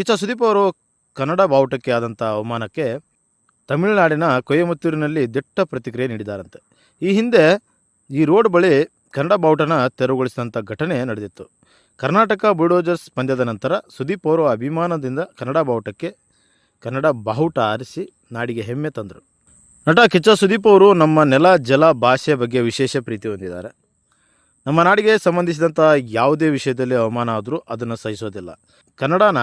ಕಿಚ್ಚ ಸುದೀಪ್ ಅವರು ಕನ್ನಡ ಬಾವುಟಕ್ಕೆ ಆದಂಥ ಅವಮಾನಕ್ಕೆ ತಮಿಳುನಾಡಿನ ಕೊಯಮತ್ತೂರಿನಲ್ಲಿ ದಿಟ್ಟ ಪ್ರತಿಕ್ರಿಯೆ ನೀಡಿದಾರಂತೆ. ಈ ಹಿಂದೆ ಈ ರೋಡ್ ಬಳಿ ಕನ್ನಡ ಬಾವುಟನ ತೆರವುಗೊಳಿಸಿದಂಥ ಘಟನೆ ನಡೆದಿತ್ತು. ಕರ್ನಾಟಕ ಬುಲ್ಡೋಜರ್ಸ್ ಪಂದ್ಯದ ನಂತರ ಸುದೀಪ್ ಅವರು ಅಭಿಮಾನದಿಂದ ಕನ್ನಡ ಬಾವುಟಕ್ಕೆ ಕನ್ನಡ ಬಾವುಟ ಆರಿಸಿ ನಾಡಿಗೆ ಹೆಮ್ಮೆ ತಂದರು. ನಟ ಕಿಚ್ಚ ಸುದೀಪ್ ಅವರು ನಮ್ಮ ನೆಲ, ಜಲ, ಭಾಷೆ ಬಗ್ಗೆ ವಿಶೇಷ ಪ್ರೀತಿ ಹೊಂದಿದ್ದಾರೆ. ನಮ್ಮ ನಾಡಿಗೆ ಸಂಬಂಧಿಸಿದಂಥ ಯಾವುದೇ ವಿಷಯದಲ್ಲಿ ಅವಮಾನ ಆದರೂ ಅದನ್ನು ಸಹಿಸೋದಿಲ್ಲ. ಕನ್ನಡನ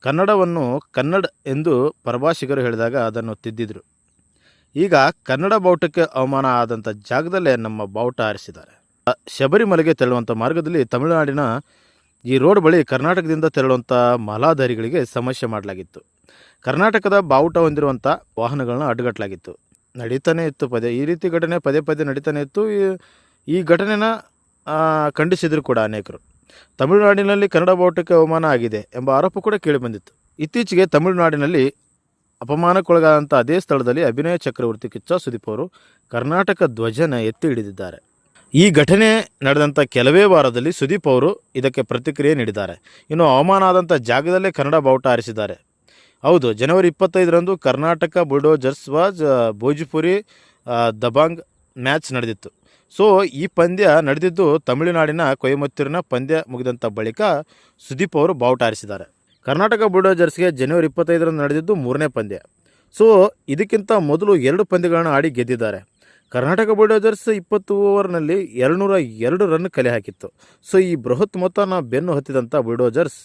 ಕನ್ನಡವನ್ನು ಕನ್ನಡ ಎಂದು ಪರಭಾಷಿಗರು ಹೇಳಿದಾಗ ಅದನ್ನು ತಿದ್ದಿದ್ರು. ಈಗ ಕನ್ನಡ ಬಾವುಟಕ್ಕೆ ಅವಮಾನ ಆದಂಥ ಜಾಗದಲ್ಲೇ ನಮ್ಮ ಬಾವುಟ ಆರಿಸಿದ್ದಾರೆ. ಶಬರಿಮಲೆಗೆ ತೆರಳುವಂಥ ಮಾರ್ಗದಲ್ಲಿ ತಮಿಳುನಾಡಿನ ಈ ರೋಡ್ ಬಳಿ ಕರ್ನಾಟಕದಿಂದ ತೆರಳುವಂಥ ಮಾಲಾಧಾರಿಗಳಿಗೆ ಸಮಸ್ಯೆ ಮಾಡಲಾಗಿತ್ತು. ಕರ್ನಾಟಕದ ಬಾವುಟ ಹೊಂದಿರುವಂಥ ವಾಹನಗಳನ್ನ ಅಡ್ಡಗಟ್ಟಲಾಗಿತ್ತು ನಡೀತಾನೆ ಇತ್ತು ಪದೇ, ಈ ರೀತಿ ಘಟನೆ ಪದೇ ಪದೇ ನಡೀತಾನೆ ಇತ್ತು. ಈ- ಘಟನೆನ ಖಂಡಿಸಿದ್ರು ಕೂಡ ಅನೇಕರು. ತಮಿಳುನಾಡಿನಲ್ಲಿ ಕನ್ನಡ ಬಾವುಟಕ್ಕೆ ಅವಮಾನ ಆಗಿದೆ ಎಂಬ ಆರೋಪ ಕೂಡ ಕೇಳಿಬಂದಿತ್ತು. ಇತ್ತೀಚೆಗೆ ತಮಿಳುನಾಡಿನಲ್ಲಿ ಅಪಮಾನಕ್ಕೊಳಗಾದಂಥ ಅದೇ ಸ್ಥಳದಲ್ಲಿ ಅಭಿನಯ ಚಕ್ರವರ್ತಿ ಕಿಚ್ಚ ಸುದೀಪ್ ಅವರು ಕರ್ನಾಟಕ ಧ್ವಜನ ಎತ್ತಿ ಹಿಡಿದಿದ್ದಾರೆ. ಈ ಘಟನೆ ನಡೆದಂಥ ಕೆಲವೇ ವಾರದಲ್ಲಿ ಸುದೀಪ್ ಅವರು ಇದಕ್ಕೆ ಪ್ರತಿಕ್ರಿಯೆ ನೀಡಿದ್ದಾರೆ. ಇನ್ನು ಅವಮಾನ ಆದಂಥ ಜಾಗದಲ್ಲೇ ಕನ್ನಡ ಬಾವುಟ ಆರಿಸಿದ್ದಾರೆ. ಹೌದು, ಜನವರಿ ಇಪ್ಪತ್ತೈದರಂದು ಕರ್ನಾಟಕ ಬುಲ್ಡೋಜರ್ಸ್ ವಾಜ್ ಭೋಜ್ಪುರಿ ದಬಾಂಗ್ ಮ್ಯಾಚ್ ನಡೆದಿತ್ತು. ಸೊ ಈ ಪಂದ್ಯ ನಡೆದಿದ್ದು ತಮಿಳುನಾಡಿನ ಕೊಯಮತ್ತೂರಿನ ಪಂದ್ಯ ಮುಗಿದಂಥ ಬಳಿಕ ಸುದೀಪ್ ಅವರು ಬಾವುಟ ಆರಿಸಿದ್ದಾರೆ ಕರ್ನಾಟಕ ಬುಲ್ಡೋಜರ್ಸ್ಗೆ ಜನವರಿ ಇಪ್ಪತ್ತೈದರಂದು ನಡೆದಿದ್ದು ಮೂರನೇ ಪಂದ್ಯ. ಸೊ ಇದಕ್ಕಿಂತ ಮೊದಲು ಎರಡು ಪಂದ್ಯಗಳನ್ನು ಆಡಿ ಗೆದ್ದಿದ್ದಾರೆ. ಕರ್ನಾಟಕ ಬುಲ್ಡೋಜರ್ಸ್ ಇಪ್ಪತ್ತು ಓವರ್ನಲ್ಲಿ ಎರಡುನೂರ ಎರಡು ರನ್ ಕಲೆ ಹಾಕಿತ್ತು. ಸೊ ಈ ಬೃಹತ್ ಮೊತ್ತನ ಬೆನ್ನು ಹತ್ತಿದಂಥ ಬುಲ್ಡೋಜರ್ಸ್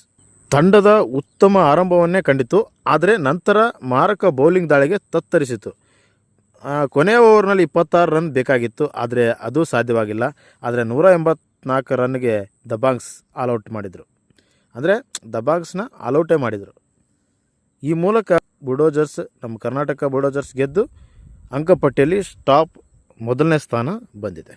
ತಂಡದ ಉತ್ತಮ ಆರಂಭವನ್ನೇ ಕಂಡಿತು ಆದರೆ ನಂತರ ಮಾರಕ ಬೌಲಿಂಗ್ ದಾಳಿಗೆ ತತ್ತರಿಸಿತು ಕೊನೆಯ ಓವರ್ನಲ್ಲಿ ಇಪ್ಪತ್ತಾರು ರನ್ ಬೇಕಾಗಿತ್ತು, ಆದರೆ ಅದು ಸಾಧ್ಯವಾಗಿಲ್ಲ. ಆದರೆ ನೂರ ಎಂಬತ್ನಾಲ್ಕು ರನ್ಗೆ ದಬಾಂಗ್ಸ್ ಆಲ್ಔಟ್ ಮಾಡಿದರು. ಅಂದರೆ ದಬಾಂಗ್ಸ್ನ ಆಲ್ಔಟೇ ಮಾಡಿದರು. ಈ ಮೂಲಕ ಬುಡೋಜರ್ಸ್, ನಮ್ಮ ಕರ್ನಾಟಕ ಬುಡೋಜರ್ಸ್ ಗೆದ್ದು ಅಂಕಪಟ್ಟಿಯಲ್ಲಿ ಸ್ಟಾಪ್ ಮೊದಲನೇ ಸ್ಥಾನ ಬಂದಿದೆ.